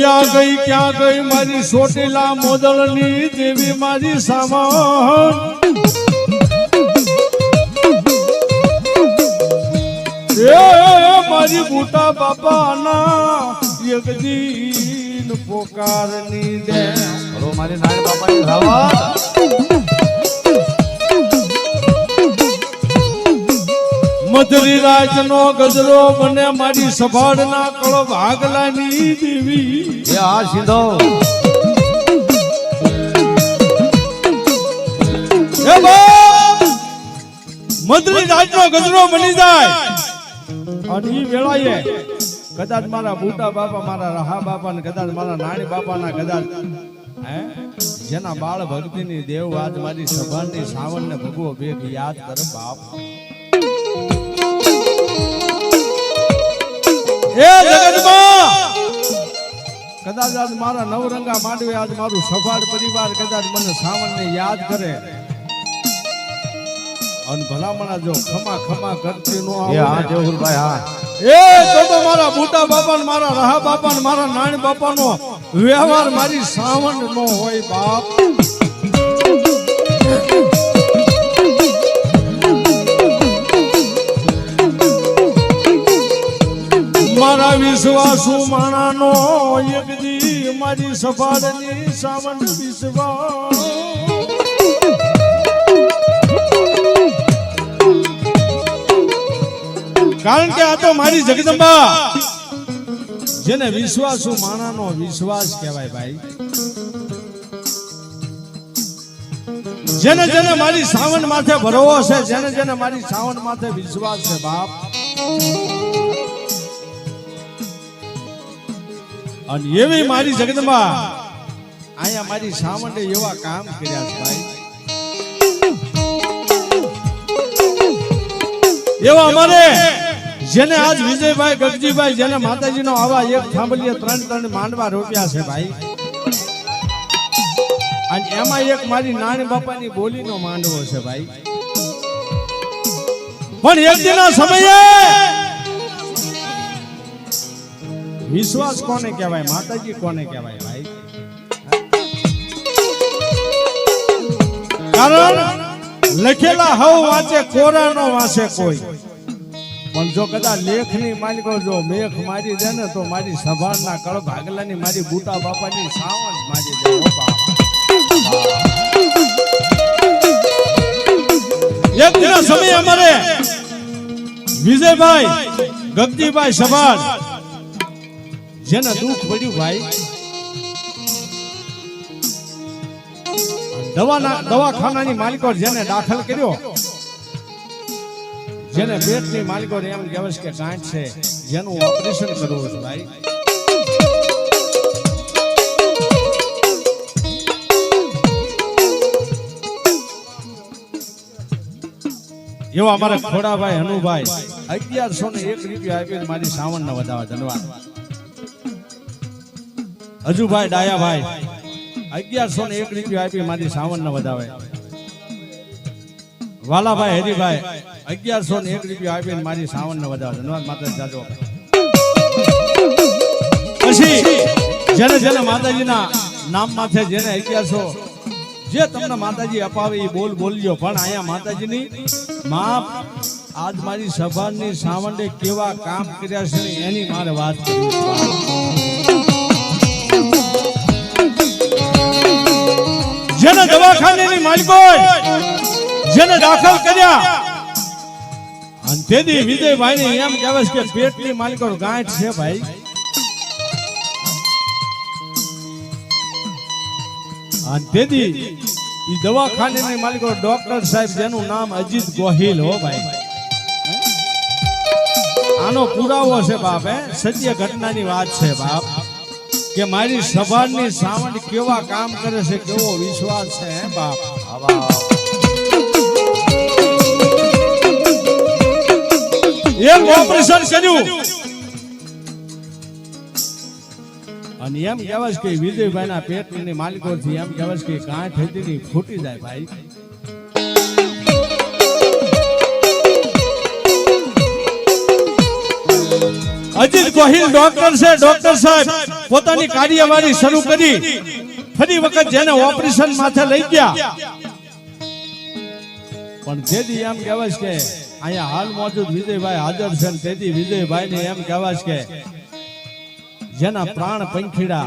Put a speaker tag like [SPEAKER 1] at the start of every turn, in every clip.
[SPEAKER 1] ક્યાં ગઈ ક્યાં ગઈ મારી સોટેલા મોદળની દેવી મારી સામાન? મારી બુટા બાપાના એક દીન પોકારની દે
[SPEAKER 2] મારી નાની બાપાની ધાવા
[SPEAKER 1] મધરી રાજનો ગજરો મને મારી સભાડના કળો ભાગલાની દેવી.
[SPEAKER 2] આ સીધો
[SPEAKER 1] મધરી રાજ રાજનો ગજરો બની જાય. અને ઈ વેળાએ કદાચ મારા મોટા બાપા મારા રહા બાપા ને કદાચ મારા નાની બાપાના કદાચ જેના બાળ ભક્તિની દેવ આજ મારી સભાની સાવન ને ભગવો ભેગ યાદ કરે બાપ. એ જગતમાં! કદાચ આજ મારા નવરંગા માંડવે આજ મારું સફાળ પરિવાર કદાચ મને સાવણને યાદ કરે. અને ભલામણા જો ખમા ખમા કરતી નો
[SPEAKER 2] એ હા
[SPEAKER 1] આવે ને,
[SPEAKER 2] હા.
[SPEAKER 1] એ તો તો મારા મોટા બાપા ને મારા રહા બાપા ને મારા નાની બાપા નો વ્યવહાર મારી સાવણ નો હોય બાપ. મારા વિશ્વાસુ માણાનો એક દી મારી સફાળની સાવન વિશ્વાસ. કારણ કે આ તો મારી જગદંબા. જેને વિશ્વાસુ માણાનો વિશ્વાસ કહેવાય ભાઈ. જેને જેને મારી સાવન માથે ભરવો છે, જેને જેને મારી સાવન માથે વિશ્વાસ છે બાપ. અને એવી મારી જગતમાં અહીંયા મારી સાવંડે એવા કામ કર્યા છે ભાઈ. એવા અમારે જેને આજ વિજયભાઈ ગગજીભાઈ જેને માતાજીનો આવા એક થાંભલીએ ત્રણ ત્રણ માંડવા રોપ્યા છે ભાઈ. અને એમાં એક મારી નાની બાપાની બોલીનો માંડવો છે ભાઈ. પણ એક દિના સમયે વિશ્વાસ કોને કહેવાય? માતાજી કોને કહેવાય ભાઈ? કારણ લખેલા હવ વાંચે, કોરાનો વાંચે કોઈ. પણ જો કદાચ લેખની માલિકો જો મેખ મારી દે ને તો મારી સભાના કળ ભાગલાની મારી બુટા બાપાની સાવન મારી દે. એક સમય અમારે વિજયભાઈ, ગગજીભાઈ સભાર જેને દુઃખ પડ્યું ભાઈ. દવાના દવાખાનાની માલિકો જેને દાખલ કર્યો. જેને પેટની માલિકો એમ કહેવાય કે ગાંઠ છે. જેનું ઓપરેશન કરવું છે ભાઈ. એવા અમારા ખોડાભાઈ હનુભાઈ. અગિયારસો ને એક રૂપિયા આપીને મારી સાવણ ને વધાવા ધન્યવાદ હજુભાઈ, ડાયાભાઈ, અગિયારસો ને એક રૂપિયા આપી મારી સાવન ને વધાવે. વાલાભાઈ હરિભાઈ અગિયારસો ને એક રૂપિયા આપીને મારી સાવન ને વધાવે. ધન્યવાદ માતા જાજો. પછી, જેને જેને માતાજીના નામ માથે જેને અગિયારસો, જે તમને માતાજી અપાવે એ બોલ બોલજો પણ અહીંયા માતાજીની માપ, આજ મારી સભાની સાવંડે કેવા કામ કર્યા છે એની મારે વાત કરવી છે. જેને દવાખાનેની માલિકો જેને દાખલ કર્યા, અને તેથી વિજયભાઈ ને એમ કહેવાય છે કે પેટની માલિકો ગાંઠ છે ભાઈ. અને તેથી ઈ દવાખાનેની માલિકો ડોક્ટર સાહેબ, જેનું નામ અજીત ગોહિલ હો ભાઈ. આનો પુરાવો છે બાપ, હે? સત્ય ઘટનાની વાત છે બાપ. કે મારી સભાની સાવણ કેવા કામ કરે છે કેવો વિશ્વાસ છે હે બાપ? એમ ઓપરેશન કર્યું. અને એમ કહેવાય કે વિજયભાઈ ના પેટની માલિકો થી એમ કહેવાય કે ગાંઠ હતી ફૂટી જાય ભાઈ. અજીત ગોહિલ, ડોક્ટર છે ડોક્ટર સાહેબ, પોતાની કાર્યવાહી શરૂ કરી. ફરી વખત જેને ઓપરેશન માથે લઈ ગયા. પણ જેથી એમ કહેવાય કે અહીંયા હાલ મોજૂદ વિજયભાઈ હાજર છે તેથી વિજયભાઈ ને એમ કહેવાય કે જેના પ્રાણ પંખીડા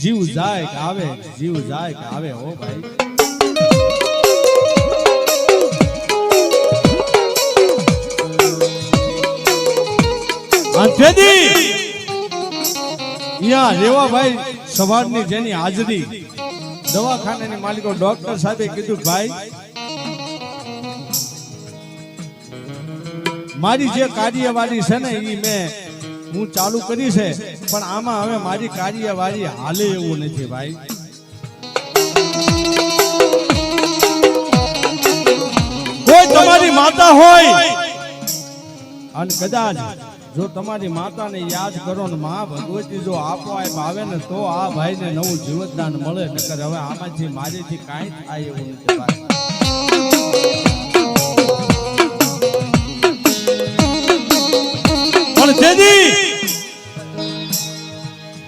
[SPEAKER 1] જીવ જાય કે આવે, જીવ જાય કે આવે, હો ભાઈ. અને યા રેવાભાઈ સવારની જેની હાજરી. દવાખાનાની માલિકો ડોક્ટર સાહેબે કીધું, ભાઈ, મારી જે કાર્યવાહી છે ને એ મેં હું ચાલુ કરી છે, પણ આમાં હવે મારી કાર્યવાહી હાલે એવું નથી, ભાઈ. કોઈ તમારી માતા હોય, અને કદાચ જો તમારી માતાને યાદ કરો ને મા ભગવતી જો આપો આપ આવે ને તો આ ભાઈને નવું જીવતદાન મળે નકર હવે આમાંથી મારીથી કાંઈ થાય એવું નથી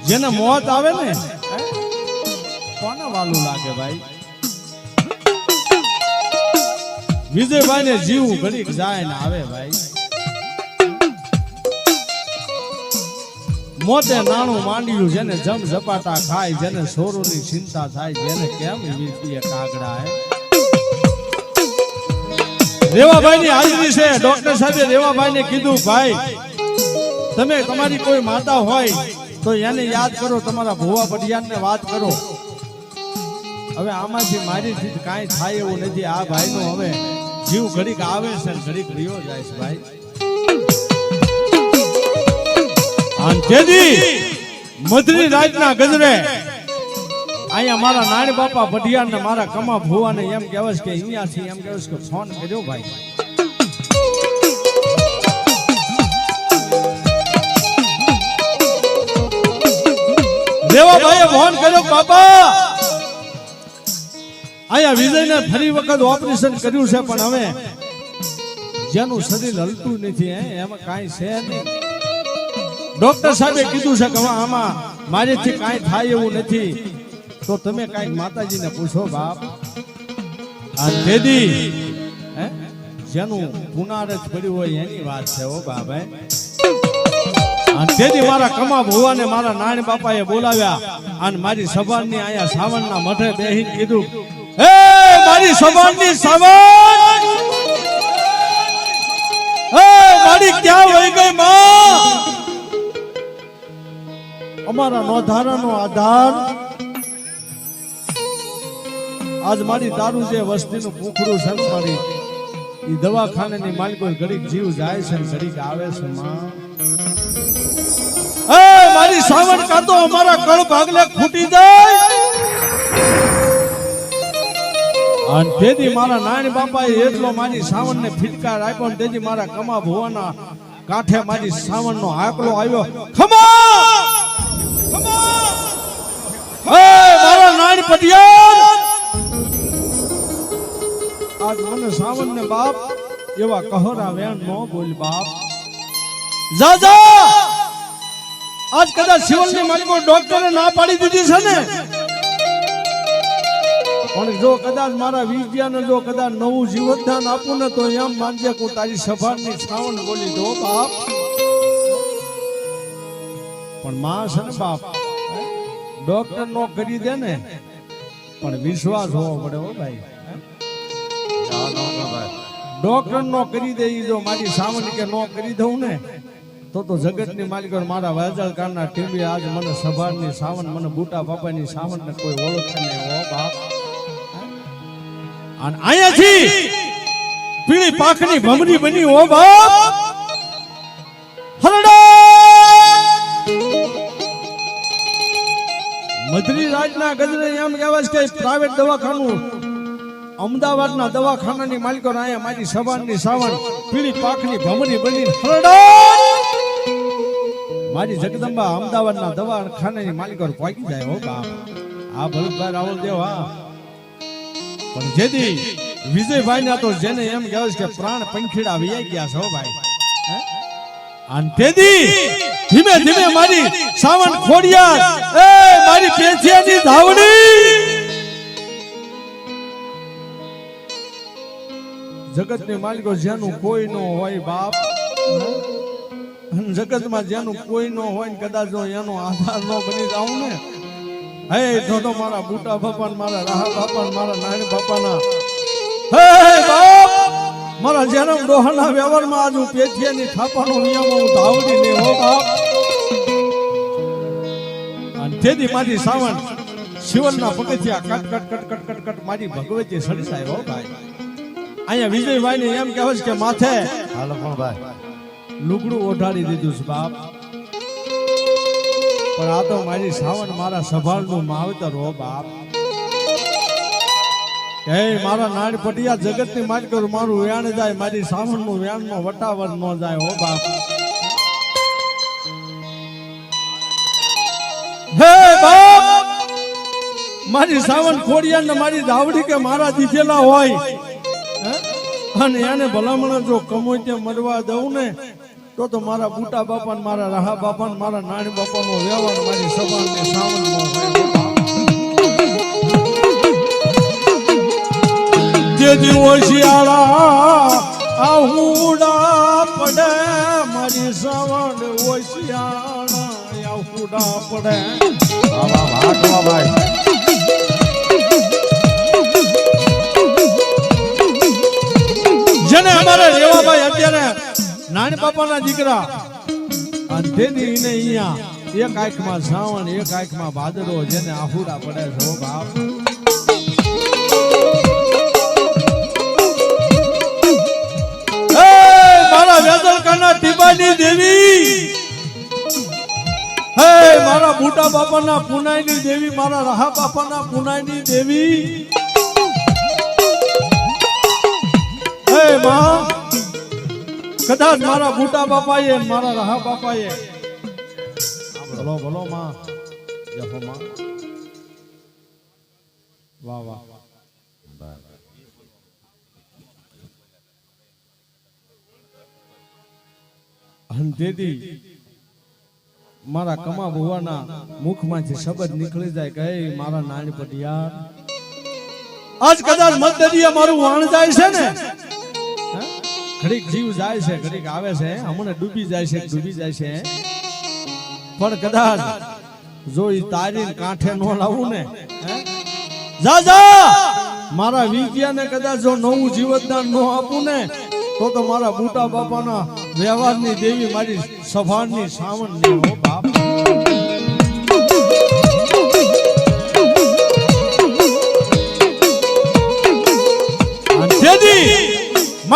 [SPEAKER 1] જેને મોત આવે ને કોને વાલું લાગે ભાઈ? વિજયભાઈ ને જીવ ઘડીક જાય ને આવે ભાઈ. મોતે નાણું માંડ્યું જેને જમ ઝપાટા ખાય, જેને સોરોની ચિંતા થાય, જેને કેમ વીતીએ કાગડા, હે? રેવાભાઈ ની હાજરી છે. ડોક્ટર સાહેબે રેવાભાઈ ને કીધું, ભાઈ, તમે તમારી કોઈ માતા હોય તો એને યાદ કરો, તમારા ભુવા પડિયાને વાત કરો. હવે આમાંથી મારી કાંઈ થાય એવું નથી. આ ભાઈ નો હવે જીવ ઘડીક આવે છે ઘડીક રહ્યો જાય છે, ભાઈ. તેથી મધરી રાજના ગજરે અહીંયા મારા નાની બાપા ભટિયાર ને મારા કમા ભુવા એમ કહેવાય કે કે છે, એમ કહેવાય કે ફોન કર્યો ભાઈ. દેવાભાઈએ ફોન કર્યો, બાપા, અહીંયા ફરી વખત ઓપરેશન કર્યું છે, પણ હવે જેનું શરીર હલતું નથી એમાં કાંઈ છે નહીં. ડોક્ટર સાહેબે કીધું છે કે આમાં મારેથી કાંઈ થાય એવું નથી. તો તમે કાંઈક માતાજીને પૂછો, બાપ. દેદી જેનું પુનાર જ પડ્યું હોય એની વાત છે ઓ બાપ તેથી મારા કમા ભુવાને મારા નાની બાપાએ બોલાવ્યા અને મારી સભાની અહીંયા સાવણના મઠે બેહીને કીધું, હે, મારી સભાની સાવણ હે, મારી ક્યાં વહી ગઈ, માં? અમારા નોધારાનો આધાર. આજ મારી તારું જે વસ્તીનું પૂખડું ને મારી, ઈ દવાખાનાની માલિકો ગરીબ જીવ જાય છે ગરીબ આવે છે માં. મારી સાવણ કાતો અમારા કળ ભાગલે ખૂટી જાય. અને તેથી મારા નાની બાપાએ એટલો મારી સાવણને ફિટકાર આપ્યો ને તેથી મારા કમા ભુવાના કાંઠે મારી સાવણનો આકલો આવ્યો. ખમા! મારા આજ મને સાવણને બાપ એવા કહરા વેણ નો બોલ બાપ. જા જા! આજ કદાચ માલિકો ડોક્ટરે ના પાડી દીધી છે ને? પણ જો કદાચ મારા વિજ્ઞાને જો કદાચ નવું જીવનદાન આપું ને તો એમ માનજે કે તારી સભાની શ્રાવણ બોલી દો બાપ. પણ માં છે ને બાપ ડોક્ટર નો કરી દે ને. પણ વિશ્વાસ હોવો પડે હો ભાઈ. ડોક્ટર નો કરી દે જો મારી સાવન કે નો કરી દઉં ને, તો તો જગતની માલિકો મારા વાજળ કારના ટીવી આજ મને સભાની સાવન, મને બુટા બાપાની સાવન ને કોઈ ઓળખે નહીં હો બાપ. અને અહીંયાથી પીળી પાખની ભમરી બની હો બાપ. રાજના ગજરે એમ કહેવાય કે પ્રાઇવેટ દવાખાનું, અમદાવાદના દવાખાનાની માલિકો અહીંયા મારી સવારની સાવણ, પીળી પાખની ભમરી બની મારી જગદંબા અમદાવાદના દવાખાનાની માલિકો પહોંચી જાય હો બાપ. આ ભરતભાઈ રાવલ દેવ, હા. પણ જેથી વિજયભાઈ ના તો જેને એમ કહેવાય કે પ્રાણ પંખીડા વ્યાઈ ગયા છો ભાઈ. હે? અને તેથી ધીમે ધીમે મારી સાવન ખોડિયાર એ મારી પેથિયાની ધાવણી. જગતની માલિકો જેનું કોઈ ન હોય બાપ. જગતમાં જેનું કોઈ ન હોય ને કદાચ એનો આધાર ન બની જાઉં ને. હે તો તો મારા બુટા બાપા મારા રાહા બાપા મારા નાની બાપાના. હે મારા જન્મ ડોહાના વ્યવહારમાં આજુ પેથિયાની થાપાનો નિયમ હું ધાવડી ને હો બાપ. અને તેથી મારી સાવણ શિવનના પગથિયા કટ કટ કટ કટ કટ કટ મારી ભગવતી સડસાય હો ભાઈ. અહીંયા વિજયભાઈ ને એમ કહેવાય કે માથે
[SPEAKER 2] હાલો પણ ભાઈ?
[SPEAKER 1] લુગડું ઓઢાડી દીધું છે બાપ. પણ આ તો મારી સાવણ મારા સભાળનું માવતર હો બાપ. હે, મારા નાડ પટિયા જગતની માટ કરું, મારું વ્યાણ જાય, મારી સાવણનું વ્યાણમાં વટાવર ન જાય, હો બાપ. હે બાપ, મારી સાવન ખોડિયા ને મારી દાવડી કે મારા દીધેલા હોય? અને એને ભલામણ જો કમોય ત્યાં મરવા દઉં ને, તો તો મારા બુટા બાપા મારા રાહા બાપા મારા નાની બાપા નો વ્યવહાર મારી સભા ને સાવન નો ઓશિયાળા આહુડા પડે મારી સવણ ઓશિયાળા પડે.
[SPEAKER 2] વાહ વાહ વાહ વાહ ભાઈ
[SPEAKER 1] જેને અમારા રેવાભાઈ અત્યારે નાની બાપાના દીકરા તેથી અહીંયા એક આંખમાં શ્રાવણ એક આંખમાં ભાદરો જેને આહુડા પડે છે બાપ. બુટા બાપાના પુનાઈની દેવી, મારા રાહા બાપાના પુનાઈની દેવી. કદાચ મારા મોટા બાપાએ, મારા રાહા બાપાએ. ભલો ભલો માં તેથી મારા કમા ભુવાના મુખમાંથી શબ્દ નીકળી જાય કે મારા નાની પટિયાર આજ કદાચ મતદરિયા મારું વાણ જાય છે ને? ઘડીક જીવ જાય છે, ઘડીક આવે છે હમણાં ડૂબી જાય છે, ડૂબી જાય છે પણ કદાચ જો ઈ તારી કાંઠે નો લાવું ને જા જા! મારા વિદ્યાને કદાચ જો નવું જીવતદાન નો આપું ને, તો તો મારા મોટા બાપાના વ્યવહારની દેવી મારી સભાની સાવન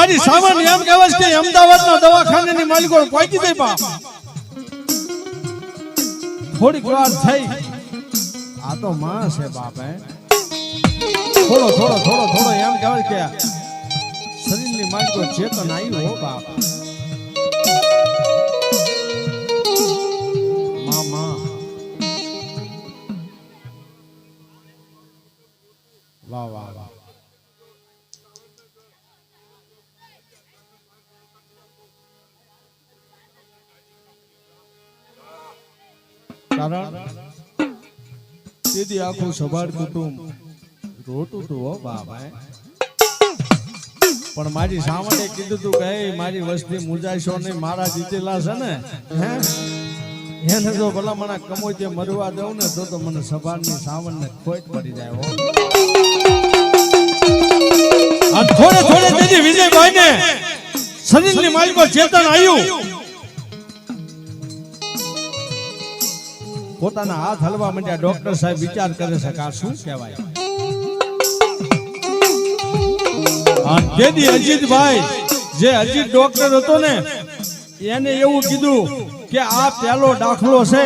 [SPEAKER 1] મારી સાવન એમ કહેવાય છે કે અમદાવાદના દવાખાનાની માલિકો પહોંચી ગઈ બા થોડીક વાર થઈ. આ તો માં છે બાપે થોડો થોડો થોડો થોડો એમ કહેવાય કે શરીરની માલિકો ચેતન આવ્યું હો બાપ. મા મા. વાહ વાહ વાહ. કારણ તેથી આખું સભાર કુટુંબ રોતું તું બાબા પણ મારી સાવણે કીધું તું કે મારી વસ્તી મુજાશો નહીં, મારા જીતેલા છે ને. હે? એને જો ભલા મને કમોય તે મરવા દઉં ને, તો તો મને સભાની સાવણ ને ખોટ પડી જાય થોડે થોડે તેથી વિજયભાઈ ને શરીરની માલિકો ચેતન આવ્યું પોતાના હાથ હલવા માંડ્યા, ડોક્ટર સાહેબ વિચાર કરે છે કે આ શું કહેવાય અને તેથી અજીતભાઈ, જે અજીત ડોક્ટર હતો ને, એને એવું કીધું કે આ પહેલો દાખલો છે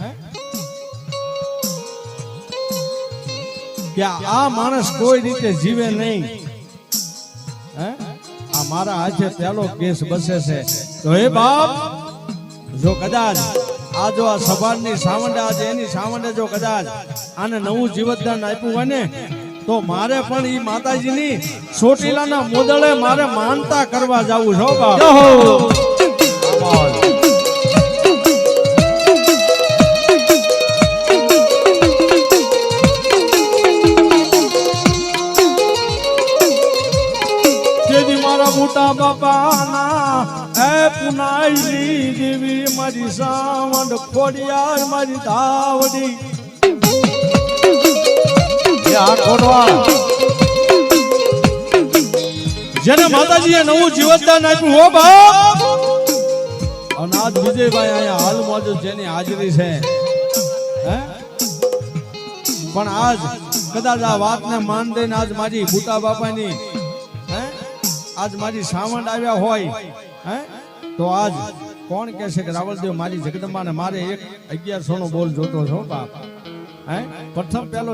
[SPEAKER 1] હે? કે આ માણસ કોઈ રીતે જીવે નહીં હે? આ મારા હાથે પહેલો કેસ બસે છે તો હે બાપ, જો કદાચ આ જો આ સભાની સાવંડ આજે એની સાવંડે જો કદાચ આને નવું જીવતદાન આપ્યું હોય ને, તો મારે પણ ઈ માતાજીની ચોટીલાના મોદળે મારે માનતા કરવા જાવું છો મારી સાવંડ ખોડિયાર મારી ધાવડી જેને માતાજીએ નવું જીવતદાન આપ્યું, હો બાપ. અને આજ વિજયભાઈ અહીંયા હાલ મોજૂદ જેની હાજરી છે. હે? પણ આજ કદાચ આ વાતને માન દઈને આજ મારી ભૂતા બાપાની, હે? આજ મારી સાવંડ આવ્યા હોય, હે? તો આજ કોણ કહે છે કે રાવલદેવ, મારી જગદંબાને મારે એક અગિયારસો નો બોલ જોતો છો બાપ? હે? પ્રથમ પેલો